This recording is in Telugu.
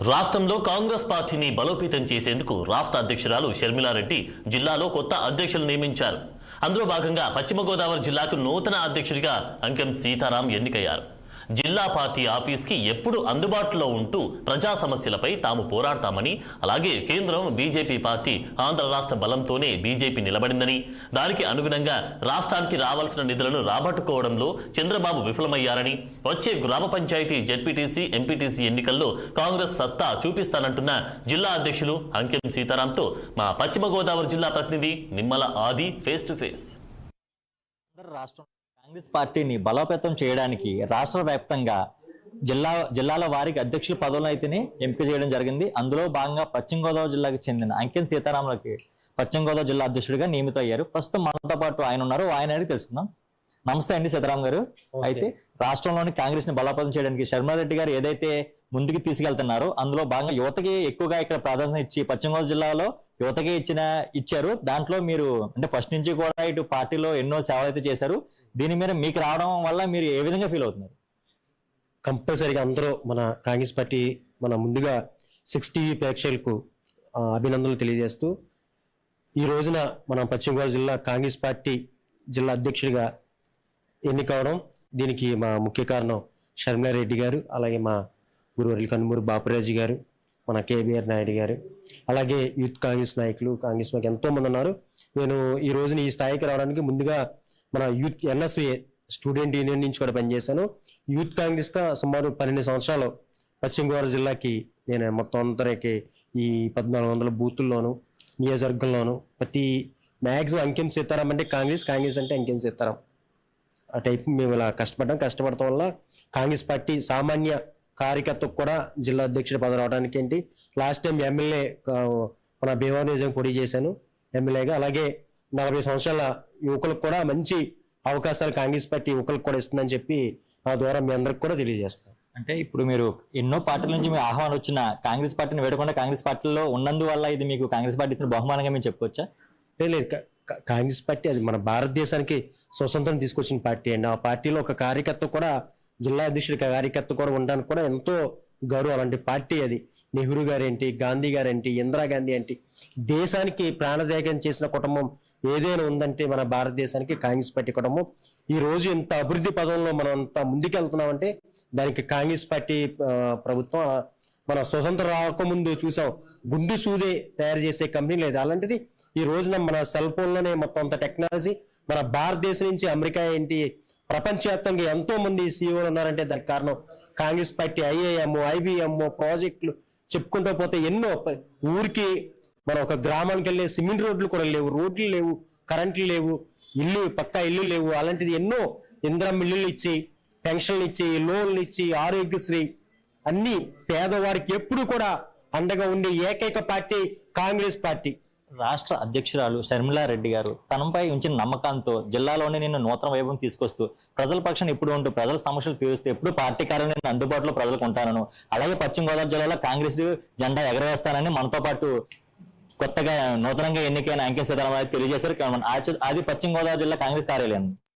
రాష్ట్రంలో కాంగ్రెస్ పార్టీని బలోపేతం చేసేందుకు రాష్ట్ర అధ్యక్షురాలు షర్మిలారెడ్డి జిల్లాలో కొత్త అధ్యక్షులు నియమించారు. అందులో భాగంగా పశ్చిమ గోదావరి జిల్లాకు నూతన అధ్యక్షుడిగా అంకెం సీతారాం ఎన్నికయ్యారు. జిల్లా పార్టీ ఆఫీస్కి ఎప్పుడు అందుబాటులో ఉంటూ ప్రజా సమస్యలపై తాము పోరాడతామని అలాగే కేంద్రం బీజేపీ పార్టీ ఆంధ్ర రాష్ట్ర బలంతోనే బీజేపీ నిలబడిందని. దానికి అనుగుణంగా రాష్ట్రానికి రావాల్సిన నిధులను రాబట్టుకోవడంలో చంద్రబాబు విఫలమయ్యారని. వచ్చే గ్రామ పంచాయతీ జెడ్పీటీసీ ఎంపీటీసీ ఎన్నికల్లో కాంగ్రెస్ సత్తా చూపిస్తానంటున్న జిల్లా అధ్యక్షులు అంకెం సీతారాంతో మా పశ్చిమ గోదావరి జిల్లా ప్రతినిధి నిమ్మల ఆది ఫేస్ టు ఫేస్. రాష్ట్రం కాంగ్రెస్ పార్టీని బలోపేతం చేయడానికి రాష్ట్ర వ్యాప్తంగా జిల్లా జిల్లాల వారికి అధ్యక్షుల పదవులను అయితేనే ఎంపిక చేయడం జరిగింది. అందులో భాగంగా పశ్చిమ గోదావరి జిల్లాకు చెందిన అంకెన్ సీతారాములకి పశ్చిమ గోదావరి జిల్లా అధ్యక్షుడిగా నియమితం అయ్యారు. ప్రస్తుతం మనతో పాటు ఆయన ఉన్నారు. ఆయన అడిగి తెలుసుకుందాం. నమస్తే అండి సీతారాం గారు. అయితే రాష్ట్రంలోని కాంగ్రెస్ని బలోపేతం చేయడానికి శర్మారెడ్డి గారు ఏదైతే ముందుకు తీసుకెళ్తున్నారో అందులో భాగంగా యువతకి ఎక్కువగా ఇక్కడ ప్రాధాన్యత ఇచ్చి పశ్చిమ గోదావరి జిల్లాలో యువతకి ఇచ్చిన ఇచ్చారు. దాంట్లో మీరు అంటే ఫస్ట్ నుంచి కూడా ఇటు పార్టీలో ఎన్నో సేవలు అయితే చేశారు. దీని మీద మీకు రావడం వల్ల మీరు ఏ విధంగా ఫీల్ అవుతున్నారు? కంపల్సరీగా అందరూ మన కాంగ్రెస్ పార్టీ మన ముందుగా సిక్స్ టీవీ ప్రేక్షకులకు అభినందనలు తెలియజేస్తూ ఈ రోజున మన పశ్చిమ గోదావరి జిల్లా కాంగ్రెస్ పార్టీ జిల్లా అధ్యక్షుడిగా ఎన్నికవడం దీనికి మా ముఖ్య కారణం షర్మిలారెడ్డి గారు అలాగే మా గురువర్యులు కనుమూరు బాపురాజు గారు మన కేబీఆర్ నాయుడు గారు. అలాగే యూత్ కాంగ్రెస్ నాయకులు కాంగ్రెస్ నాయకులు ఎంతో మంది ఉన్నారు. నేను ఈ రోజున ఈ స్థాయికి రావడానికి ముందుగా మన యూత్ ఎన్ఎస్ఏ స్టూడెంట్ యూనియన్ నుంచి కూడా పనిచేశాను. యూత్ కాంగ్రెస్గా సుమారు పన్నెండు సంవత్సరాలు పశ్చిమ గోదావరి జిల్లాకి నేను మొత్తం అందరికి ఈ పద్నాలుగు వందల బూతుల్లోను నియోజకవర్గంలోను ప్రతి మ్యాక్సిమం అంకెం సీతారాం అంటే కాంగ్రెస్ కాంగ్రెస్ అంటే అంకెం సీతారాం. ఆ టైప్ మేము ఇలా కష్టపడ్డాం. కష్టపడటం వల్ల కాంగ్రెస్ పార్టీ సామాన్య కార్యకర్తకు కూడా జిల్లా అధ్యక్షుడు పదవి రావడానికి ఏంటి? లాస్ట్ టైం ఎమ్మెల్యే మన భీమవరం నియోజకవర్గం పోటీ చేశాను ఎమ్మెల్యేగా అలాగే నలభై సంవత్సరాల యువకులకు కూడా మంచి అవకాశాలు కాంగ్రెస్ పార్టీ యువకులకు కూడా ఇస్తుందని చెప్పి నా ద్వారా మీ అందరికి కూడా తెలియజేస్తాను. అంటే ఇప్పుడు మీరు ఎన్నో పార్టీల నుంచి మీ ఆహ్వానం వచ్చిన కాంగ్రెస్ పార్టీని వేడకుండా కాంగ్రెస్ పార్టీలో ఉన్నందువల్ల ఇది మీకు కాంగ్రెస్ పార్టీ ఇచ్చిన బహుమానంగా మేము చెప్పుకోవచ్చా? లేదు కాంగ్రెస్ పార్టీ అది మన భారతదేశానికి స్వతంత్రం తీసుకొచ్చిన పార్టీ అండి. ఆ పార్టీలో ఒక కార్యకర్త కూడా జిల్లా అధ్యక్షుడి కార్యకర్త కూడా ఉండడానికి కూడా ఎంతో గౌరవం అలాంటి పార్టీ అది. నెహ్రూ గారేంటి గాంధీ గారేంటి ఇందిరాగాంధీ ఏంటి దేశానికి ప్రాణత్యాగం చేసిన కుటుంబం ఏదైనా ఉందంటే మన భారతదేశానికి కాంగ్రెస్ పార్టీ కుటుంబం. ఈ రోజు ఇంత అభివృద్ధి పదంలో మనం అంత ముందుకెళ్తున్నామంటే దానికి కాంగ్రెస్ పార్టీ ప్రభుత్వం మన స్వతంత్రం రాకముందు చూసాం గుండు సూదే తయారు చేసే కంపెనీ లేదు. అలాంటిది ఈ రోజున మన సెల్ ఫోన్లోనే మొత్తం అంత టెక్నాలజీ మన భారతదేశం నుంచి అమెరికా ఏంటి ప్రపంచవ్యాప్తంగా ఎంతో మంది సీఈఓలు ఉన్నారంటే దానికి కారణం కాంగ్రెస్ పార్టీ ఐఏఎం ఐబిఎం ప్రాజెక్టులు చెప్పుకుంటూ పోతే ఎన్నో ఊరికి మన ఒక గ్రామానికి వెళ్ళే సిమెంట్ రోడ్లు కూడా లేవు రోడ్లు లేవు కరెంట్లు లేవు ఇల్లు పక్కా ఇల్లు లేవు అలాంటిది ఎన్నో ఇంద్రం ఇల్లులు ఇచ్చి పెన్షన్లు ఇచ్చి లోన్లు ఇచ్చి ఆరోగ్యశ్రీ అన్ని పేదవారికి ఎప్పుడు కూడా అండగా ఉండే ఏకైక పార్టీ కాంగ్రెస్ పార్టీ. రాష్ట్ర అధ్యక్షురాలు షర్మిలారెడ్డి గారు తనపై ఉంచిన నమ్మకంతో జిల్లాలోనే నేను నూతన వైభవం తీసుకొస్తూ ప్రజల పక్షాన్ని ఎప్పుడు ఉంటూ ప్రజల సమస్యలు తీరుస్తూ ఎప్పుడు పార్టీ కార్యాలయం అందుబాటులో ప్రజలకు ఉంటానను. అలాగే పశ్చిమ గోదావరి జిల్లాలో కాంగ్రెస్ జెండా ఎగరవేస్తానని మనతో పాటు కొత్తగా నూతనంగా ఎన్నికైన అంకె సీతారామరాజు తెలియజేశారు. అది పశ్చిమ గోదావరి జిల్లా కాంగ్రెస్ కార్యాలయం.